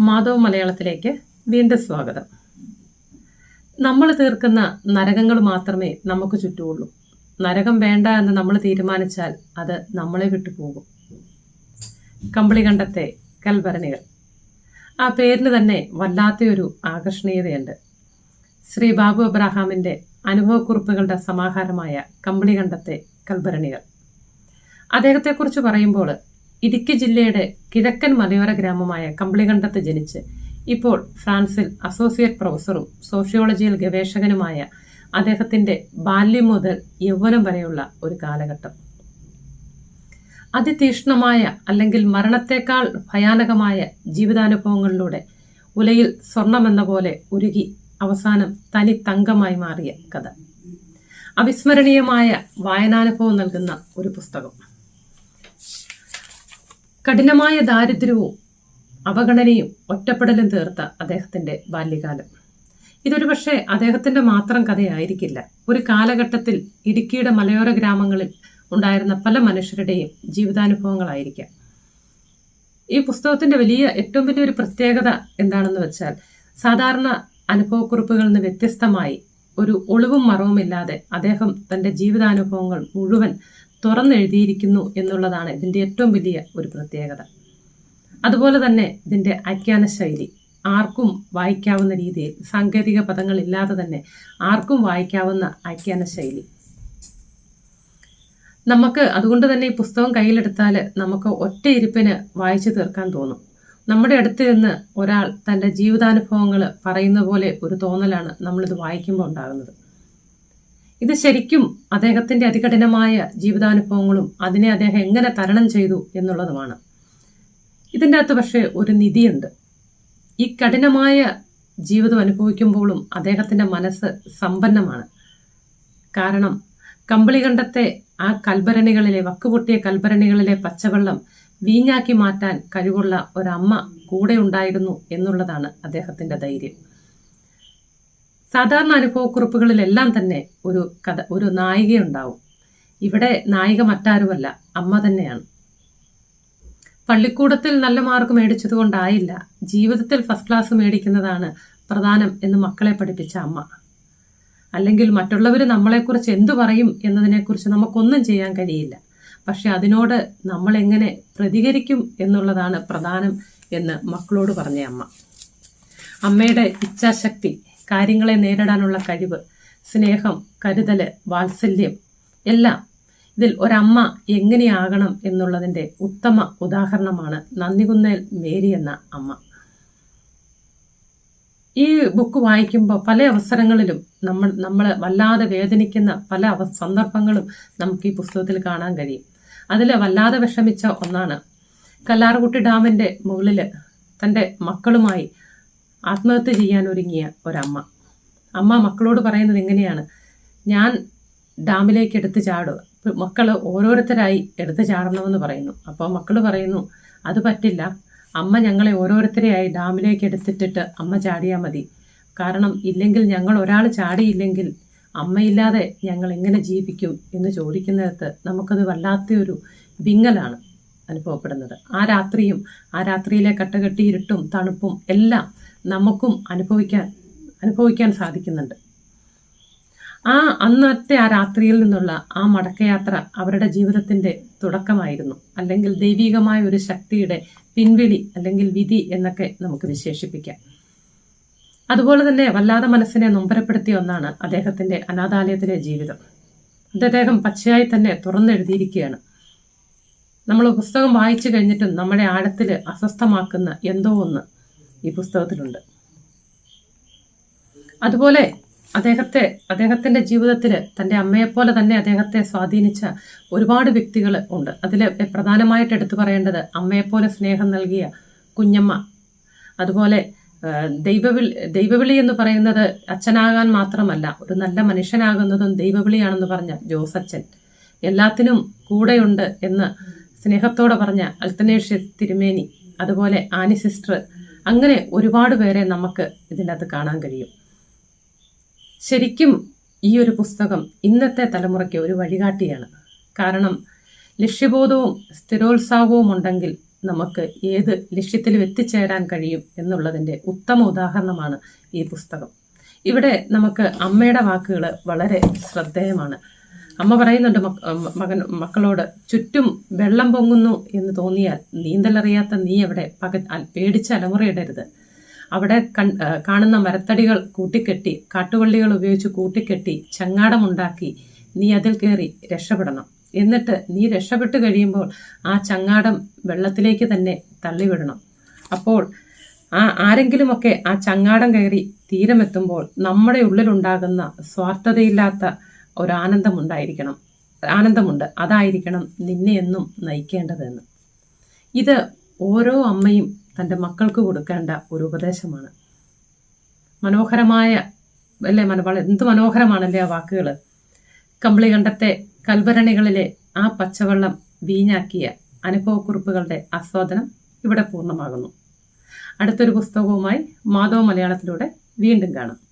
മാധവ് മലയാളത്തിലേക്ക് വീണ്ടും സ്വാഗതം. നമ്മൾ തീർക്കുന്ന നരകങ്ങൾ മാത്രമേ നമുക്ക് ചുറ്റുമുള്ളൂ. നരകം വേണ്ട എന്ന് നമ്മൾ തീരുമാനിച്ചാൽ അത് നമ്മളെ വിട്ടുപോകും പോകും. കമ്പിളികണ്ടത്തെ കൽഭരണികൾ. ആ പേരിന് തന്നെ വല്ലാത്തൊരു ആകർഷണീയതയുണ്ട്. ശ്രീ ബാബു അബ്രാഹാമിന്റെ അനുഭവക്കുറിപ്പുകളുടെ സമാഹാരമായ കമ്പിളികണ്ടത്തെ കൽഭരണികൾ. അദ്ദേഹത്തെക്കുറിച്ച് പറയുമ്പോൾ ഇടുക്കി ജില്ലയുടെ കിഴക്കൻ മലയോര ഗ്രാമമായ കമ്പിളികണ്ടത്ത് ജനിച്ച് ഇപ്പോൾ ഫ്രാൻസിൽ അസോസിയേറ്റ് പ്രൊഫസറും സോഷ്യോളജിയിൽ ഗവേഷകനുമായ അദ്ദേഹത്തിന്റെ ബാല്യം മുതൽ യൗവനം വരെയുള്ള ഒരു കാലഘട്ടം. അതിതീക്ഷ്ണമായ അല്ലെങ്കിൽ മരണത്തെക്കാൾ ഭയാനകമായ ജീവിതാനുഭവങ്ങളിലൂടെ ഉലയിൽ സ്വർണമെന്ന പോലെ ഉരുകി അവസാനം തനി തങ്കമായി മാറിയ കഥ. അവിസ്മരണീയമായ വായനാനുഭവം നൽകുന്ന ഒരു പുസ്തകം. കഠിനമായ ദാരിദ്ര്യവും അവഗണനയും ഒറ്റപ്പെടലും തീർത്ത അദ്ദേഹത്തിന്റെ ബാല്യകാലം. ഇതൊരു പക്ഷേ അദ്ദേഹത്തിന്റെ മാത്രം കഥയായിരിക്കില്ല. ഒരു കാലഘട്ടത്തിൽ ഇടുക്കിയുടെ മലയോര ഗ്രാമങ്ങളിൽ ഉണ്ടായിരുന്ന പല മനുഷ്യരുടെയും ജീവിതാനുഭവങ്ങളായിരിക്കാം. ഈ പുസ്തകത്തിന്റെ വലിയ ഏറ്റവും വലിയൊരു പ്രത്യേകത എന്താണെന്ന് വെച്ചാൽ സാധാരണ അനുഭവക്കുറിപ്പുകളിൽ നിന്ന് വ്യത്യസ്തമായി ഒരു ഒളിവും മറവുമില്ലാതെ അദ്ദേഹം തന്റെ ജീവിതാനുഭവങ്ങൾ മുഴുവൻ തുറന്നെഴുതിയിരിക്കുന്നു എന്നുള്ളതാണ് ഇതിന്റെ ഏറ്റവും വലിയ ഒരു പ്രത്യേകത. അതുപോലെ തന്നെ ഇതിന്റെ ആഖ്യാന ശൈലി ആർക്കും വായിക്കാവുന്ന രീതിയിൽ സാങ്കേതിക പദങ്ങളില്ലാതെ തന്നെ ആർക്കും വായിക്കാവുന്ന ആഖ്യാന ശൈലി നമുക്ക് അതുകൊണ്ട് തന്നെ ഈ പുസ്തകം കയ്യിലെടുത്താൽ നമുക്ക് ഒറ്റ ഇരിപ്പിന് വായിച്ചു തീർക്കാൻ തോന്നും. നമ്മുടെ അടുത്ത് നിന്ന് ഒരാൾ തന്റെ ജീവിതാനുഭവങ്ങൾ പറയുന്ന പോലെ ഒരു തോന്നലാണ് നമ്മളിത് വായിക്കുമ്പോൾ ഉണ്ടാകുന്നത്. ഇത് ശരിക്കും അദ്ദേഹത്തിന്റെ അതികഠിനമായ ജീവിതാനുഭവങ്ങളും അതിനെ അദ്ദേഹം എങ്ങനെ തരണം ചെയ്തു എന്നുള്ളതുമാണ്. ഇതിന്റെ അകത്ത് പക്ഷേ ഒരു നിധിയുണ്ട്. ഈ കഠിനമായ ജീവിതം അനുഭവിക്കുമ്പോഴും അദ്ദേഹത്തിന്റെ മനസ്സ് സമ്പന്നമാണ്. കാരണം കമ്പളികണ്ഠത്തെ ആ കൽഭരണികളിലെ വക്കുപൊട്ടിയ കൽഭരണികളിലെ പച്ചവെള്ളം വീഞ്ഞാക്കി മാറ്റാൻ കഴിവുള്ള ഒരമ്മ കൂടെ ഉണ്ടായിരുന്നു എന്നുള്ളതാണ് അദ്ദേഹത്തിന്റെ ധൈര്യം. സാധാരണ അനുഭവക്കുറിപ്പുകളിലെല്ലാം തന്നെ ഒരു കഥ ഒരു നായികയുണ്ടാവും. ഇവിടെ നായിക മറ്റാരുമല്ല അമ്മ തന്നെയാണ്. പള്ളിക്കൂടത്തിൽ നല്ല മാർക്ക് മേടിച്ചത് കൊണ്ടായില്ല ജീവിതത്തിൽ ഫസ്റ്റ് ക്ലാസ് മേടിക്കുന്നതാണ് പ്രധാനം എന്ന് മക്കളെ പഠിപ്പിച്ച അമ്മ. അല്ലെങ്കിൽ മറ്റുള്ളവർ നമ്മളെക്കുറിച്ച് എന്തു പറയും എന്നതിനെക്കുറിച്ച് നമുക്കൊന്നും ചെയ്യാൻ കഴിയില്ല. പക്ഷെ അതിനോട് നമ്മൾ എങ്ങനെ പ്രതികരിക്കും എന്നുള്ളതാണ് പ്രധാനം എന്ന് മക്കളോട് പറഞ്ഞ അമ്മ. അമ്മയുടെ ഇച്ഛാശക്തി കാര്യങ്ങളെ നേരിടാനുള്ള കഴിവ് സ്നേഹം കരുതൽ വാത്സല്യം എല്ലാം ഇതിൽ ഒരമ്മ എങ്ങനെയാകണം എന്നുള്ളതിന്റെ ഉത്തമ ഉദാഹരണമാണ് നന്ദികുന്നേൽ മേരി എന്ന അമ്മ. ഈ ബുക്ക് വായിക്കുമ്പോൾ പല അവസരങ്ങളിലും നമ്മൾ നമ്മൾ വല്ലാതെ വേദനിക്കുന്ന പല അവ സന്ദർഭങ്ങളും നമുക്ക് ഈ പുസ്തകത്തിൽ കാണാൻ കഴിയും. അതിൽ വല്ലാതെ വിഷമിച്ച ഒന്നാണ് കല്ലാർകുട്ടി ഡാമിന്റെ മുകളിൽ തന്റെ മക്കളുമായി ആത്മഹത്യ ചെയ്യാൻ ഒരുങ്ങിയ ഒരമ്മ. അമ്മ മക്കളോട് പറയുന്നത് എങ്ങനെയാണ് ഞാൻ ഡാമിലേക്ക് എടുത്ത് ചാടുക മക്കൾ ഓരോരുത്തരായി എടുത്ത് ചാടണമെന്ന് പറയുന്നു. അപ്പോൾ മക്കൾ പറയുന്നു അത് പറ്റില്ല. അമ്മ ഞങ്ങളെ ഓരോരുത്തരെയായി ഡാമിലേക്ക് എടുത്തിട്ടിട്ട് അമ്മ ചാടിയാൽ മതി. കാരണം ഇല്ലെങ്കിൽ ഞങ്ങൾ ഒരാൾ ചാടിയില്ലെങ്കിൽ അമ്മയില്ലാതെ ഞങ്ങൾ എങ്ങനെ ജീവിക്കും? എന്ന് ചോദിക്കുന്നിടത്ത് നമുക്കത് വല്ലാത്തൊരു വിങ്ങലാണ് അനുഭവപ്പെടുന്നത്. ആ രാത്രിയും ആ രാത്രിയിലെ കട്ടകെട്ടി ഇരുട്ടും തണുപ്പും എല്ലാം നമുക്കും അനുഭവിക്കാൻ അനുഭവിക്കാൻ സാധിക്കുന്നുണ്ട്. ആ അന്നത്തെ ആ രാത്രിയിൽ നിന്നുള്ള ആ മടക്കയാത്ര അവരുടെ ജീവിതത്തിന്റെ തുടക്കമായിരുന്നു. അല്ലെങ്കിൽ ദൈവികമായ ഒരു ശക്തിയുടെ പിൻവിളി അല്ലെങ്കിൽ വിധി എന്നൊക്കെ നമുക്ക് വിശേഷിപ്പിക്കാം. അതുപോലെ തന്നെ വല്ലാതെ മനസ്സിനെ നൊമ്പരപ്പെടുത്തിയ ഒന്നാണ് അദ്ദേഹത്തിന്റെ അനാഥാലയത്തിലെ ജീവിതം. അദ്ദേഹം പച്ചയായി തന്നെ തുറന്നെഴുതിയിരിക്കുകയാണ്. നമ്മൾ പുസ്തകം വായിച്ചു കഴിഞ്ഞിട്ടും നമ്മുടെ ആഴത്തിൽ അസ്വസ്ഥമാക്കുന്ന എന്തോ ഒന്ന് ഈ പുസ്തകത്തിലുണ്ട്. അതുപോലെ അദ്ദേഹത്തെ അദ്ദേഹത്തിന്റെ ജീവിതത്തിൽ തന്റെ അമ്മയെപ്പോലെ തന്നെ അദ്ദേഹത്തെ സ്വാധീനിച്ച ഒരുപാട് വ്യക്തികൾ ഉണ്ട്. അതിൽ പ്രധാനമായിട്ട് എടുത്തു പറയേണ്ടത് അമ്മയെപ്പോലെ സ്നേഹം നൽകിയ കുഞ്ഞമ്മ. അതുപോലെ ദൈവവിളി ദൈവവിളി എന്ന് പറയുന്നത് അച്ഛനാകാൻ മാത്രമല്ല ഒരു നല്ല മനുഷ്യനാകുന്നതും ദൈവവിളിയാണെന്ന് പറഞ്ഞ ജോസച്ചൻ എല്ലാത്തിനും കൂടെയുണ്ട് എന്ന് സ്നേഹത്തോടെ പറഞ്ഞ അൽത്തനേഷ്യ തിരുമേനി. അതുപോലെ ആനി സിസ്റ്റർ അങ്ങനെ ഒരുപാട് പേരെ നമുക്ക് ഇതിനകത്ത് കാണാൻ കഴിയും. ശരിക്കും ഈ ഒരു പുസ്തകം ഇന്നത്തെ തലമുറയ്ക്ക് ഒരു വഴികാട്ടിയാണ്. കാരണം ലക്ഷ്യബോധവും സ്ഥിരോത്സാഹവും ഉണ്ടെങ്കിൽ നമുക്ക് ഏത് ലക്ഷ്യത്തിലും എത്തിച്ചേരാൻ കഴിയും എന്നുള്ളതിന്റെ ഉത്തമ ഉദാഹരണമാണ് ഈ പുസ്തകം. ഇവിടെ നമുക്ക് അമ്മയുടെ വാക്കുകൾ വളരെ ശ്രദ്ധേയമാണ്. അമ്മ പറയുന്നുണ്ട് മകൻ മക്കളോട് ചുറ്റും വെള്ളം പൊങ്ങുന്നു എന്ന് തോന്നിയാൽ നീന്തലറിയാത്ത നീ അവിടെ പക പേടിച്ച് അലമുറയിടരുത്. അവിടെ കാണുന്ന മരത്തടികൾ കൂട്ടിക്കെട്ടി കാട്ടുവള്ളികൾ ഉപയോഗിച്ച് കൂട്ടിക്കെട്ടി ചങ്ങാടമുണ്ടാക്കി നീ അതിൽ കയറി രക്ഷപ്പെടണം. എന്നിട്ട് നീ രക്ഷപ്പെട്ട് കഴിയുമ്പോൾ ആ ചങ്ങാടം വെള്ളത്തിലേക്ക് തന്നെ തള്ളിവിടണം. അപ്പോൾ ആ ആരെങ്കിലുമൊക്കെ ആ ചങ്ങാടം കയറി തീരമെത്തുമ്പോൾ നമ്മുടെ ഉള്ളിലുണ്ടാകുന്ന സ്വാർത്ഥതയില്ലാത്ത ഒരാനന്ദമുണ്ടായിരിക്കണം. ആനന്ദമുണ്ട്. അതായിരിക്കണം നിന്നെ എന്നും നയിക്കേണ്ടതെന്ന്. ഇത് ഓരോ അമ്മയും തന്റെ മക്കൾക്ക് കൊടുക്കേണ്ട ഒരു ഉപദേശമാണ്. മനോഹരമായ അല്ലേ മനോഹര എന്ത് മനോഹരമാണല്ലേ ആ വാക്കുകൾ കമ്പിളികണ്ടത്തെ കൽഭരണികളിലെ ആ പച്ചവെള്ളം വീഞ്ഞാക്കിയ അനുഭവക്കുറിപ്പുകളുടെ ആസ്വാദനം ഇവിടെ പൂർണമാകുന്നു. അടുത്തൊരു പുസ്തകവുമായി മാധവ മലയാളത്തിലൂടെ വീണ്ടും കാണാം.